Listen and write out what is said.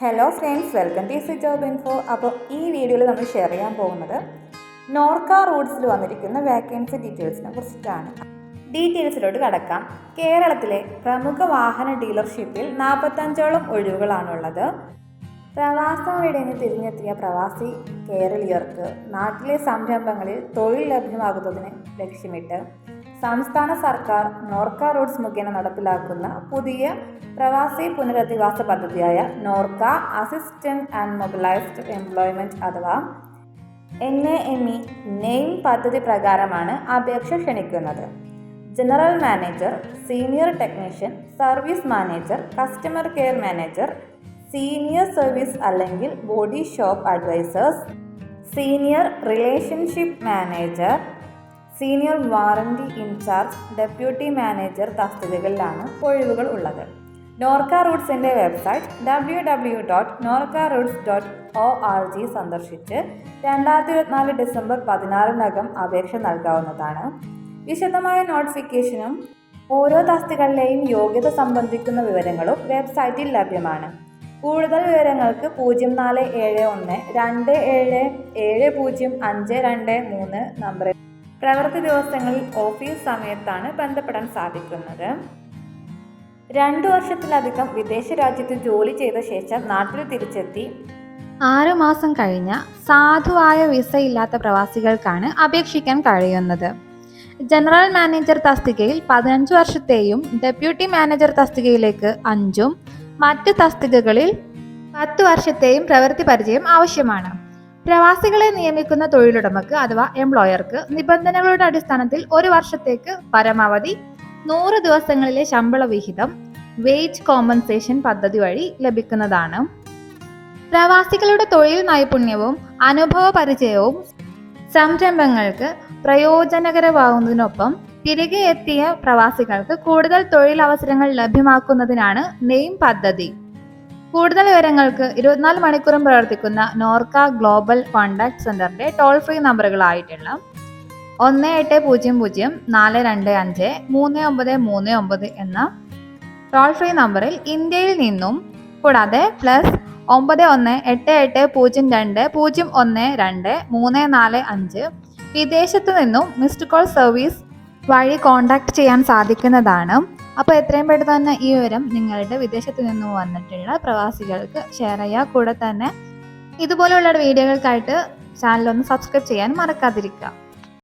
Hello friends welcome to C job info അപ്പോൾ ഈ വീഡിയോയിൽ നമ്മൾ ഷെയർ ചെയ്യാൻ പോകുന്നത് നോർക്ക റൂട്ട്സിൽ വന്നിരിക്കുന്ന വേക്കൻസി ഡീറ്റെയിൽസിനെ കുറിച്ചിട്ടാണ്. ഡീറ്റെയിൽസിലോട്ട് കടക്കാം. കേരളത്തിലെ പ്രമുഖ വാഹന ഡീലർഷിപ്പിൽ നാൽപ്പത്തഞ്ചോളം ഒഴിവുകളാണുള്ളത്. പ്രവാസം വീടിന് തിരിഞ്ഞെത്തിയ പ്രവാസി കേരളീയർക്ക് നാട്ടിലെ സംരംഭങ്ങളിൽ തൊഴിൽ ലഭ്യമാകുന്നതിന് ലക്ഷ്യമിട്ട് സംസ്ഥാന സർക്കാർ നോർക്ക റോഡ്സ് മുഖേന നടപ്പിലാക്കുന്ന പുതിയ പ്രവാസി പുനരധിവാസ പദ്ധതിയായ Norka assistant and mobilised employment അഥവാ N A M E name പദ്ധതി പ്രകാരമാണ് അപേക്ഷ ക്ഷണിക്കുന്നത്. General manager senior technician service manager customer care manager senior service അല്ലെങ്കിൽ body shop advisors senior relationship manager senior warranty incharge deputy manager തസ്തികകളിലാണ് ഒഴിവുകൾ ഉള്ളത്. Norka റൂട്ട്സിന്റെ website W W dot Norka roots dot O R G സന്ദർശിച്ച് രണ്ടായിരത്തി ഇരുപത്തിനാല് December പതിനാറിനകം അപേക്ഷ നൽകാവുന്നതാണ്. വിശദമായ നോട്ടിഫിക്കേഷനും ഓരോ തസ്തികളിലെയും യോഗ്യത സംബന്ധിക്കുന്ന വിവരങ്ങളും വെബ്സൈറ്റിൽ ലഭ്യമാണ്. കൂടുതൽ വിവരങ്ങൾക്ക് പൂജ്യം നാല് ഏഴ് ഒന്ന് രണ്ട് ഏഴ് ഏഴ് പൂജ്യം അഞ്ച് രണ്ട് മൂന്ന് നമ്പറിൽ പ്രവൃത്തി ദിവസങ്ങളിൽ ഓഫീസ് സമയത്താണ് ബന്ധപ്പെടാൻ സാധിക്കുന്നത്. രണ്ടു വർഷത്തിലധികം വിദേശ രാജ്യത്ത് ജോലി ചെയ്ത ശേഷം നാട്ടിൽ തിരിച്ചെത്തി. ആറു മാസം കഴിഞ്ഞ സാധുവായ വിസ ഇല്ലാത്ത പ്രവാസികൾക്കാണ് അപേക്ഷിക്കാൻ കഴിയുന്നത്. ജനറൽ മാനേജർ തസ്തികയിൽ പതിനഞ്ച് വർഷത്തെയും ഡെപ്യൂട്ടി മാനേജർ തസ്തികയിലേക്ക് അഞ്ചും മറ്റ് തസ്തികകളിൽ പത്ത് വർഷത്തെയും പ്രവൃത്തി പരിചയം ആവശ്യമാണ്. പ്രവാസികളെ നിയമിക്കുന്ന തൊഴിലുടമക്ക് അഥവാ എംപ്ലോയർക്ക് നിബന്ധനകളുടെ അടിസ്ഥാനത്തിൽ ഒരു വർഷത്തേക്ക് പരമാവധി നൂറ് ദിവസങ്ങളിലെ ശമ്പള വിഹിതം വേജ് കോമ്പൻസേഷൻ പദ്ധതി വഴി ലഭിക്കുന്നതാണ്. പ്രവാസികളുടെ തൊഴിൽ നൈപുണ്യവും അനുഭവ പരിചയവും സംരംഭങ്ങൾക്ക് പ്രയോജനകരമാകുന്നതിനൊപ്പം തിരികെ എത്തിയ പ്രവാസികൾക്ക് കൂടുതൽ തൊഴിലവസരങ്ങൾ ലഭ്യമാക്കുന്നതിനാണ് നെയിം പദ്ധതി. കൂടുതൽ വിവരങ്ങൾക്ക് ഇരുപത്തിനാല് മണിക്കൂറും പ്രവർത്തിക്കുന്ന നോർക്ക ഗ്ലോബൽ കോണ്ടാക്ട് സെന്ററിന്റെ ടോൾ ഫ്രീ നമ്പറുകളായിട്ടുള്ള ഒന്ന് എട്ട് പൂജ്യം പൂജ്യം നാല് രണ്ട് അഞ്ച് മൂന്ന് ഒമ്പത് മൂന്ന് ഒമ്പത് എന്ന ടോൾ ഫ്രീ നമ്പറിൽ ഇന്ത്യയിൽ നിന്നും കൂടാതെ പ്ലസ് ഒമ്പത് ഒന്ന് എട്ട് എട്ട് പൂജ്യം രണ്ട് പൂജ്യം ഒന്ന് രണ്ട് മൂന്ന് നാല് അഞ്ച് വിദേശത്തു നിന്നും മിസ്ഡ് കോൾ സർവീസ് വഴി കോൺടാക്ട് ചെയ്യാൻ സാധിക്കുന്നതാണ്. അപ്പോൾ എത്രയും പെട്ടെന്ന് തന്നെ ഈ വിവരം നിങ്ങളുടെ വിദേശത്ത് നിന്ന് വന്നിട്ടുള്ള പ്രവാസികൾക്ക് ഷെയർ ചെയ്യുക കൂടെ തന്നെ ഇതുപോലെയുള്ള വീഡിയോകൾക്കായിട്ട് ഒന്ന് സബ്സ്ക്രൈബ് ചെയ്യാൻ മറക്കാതിരിക്കുക.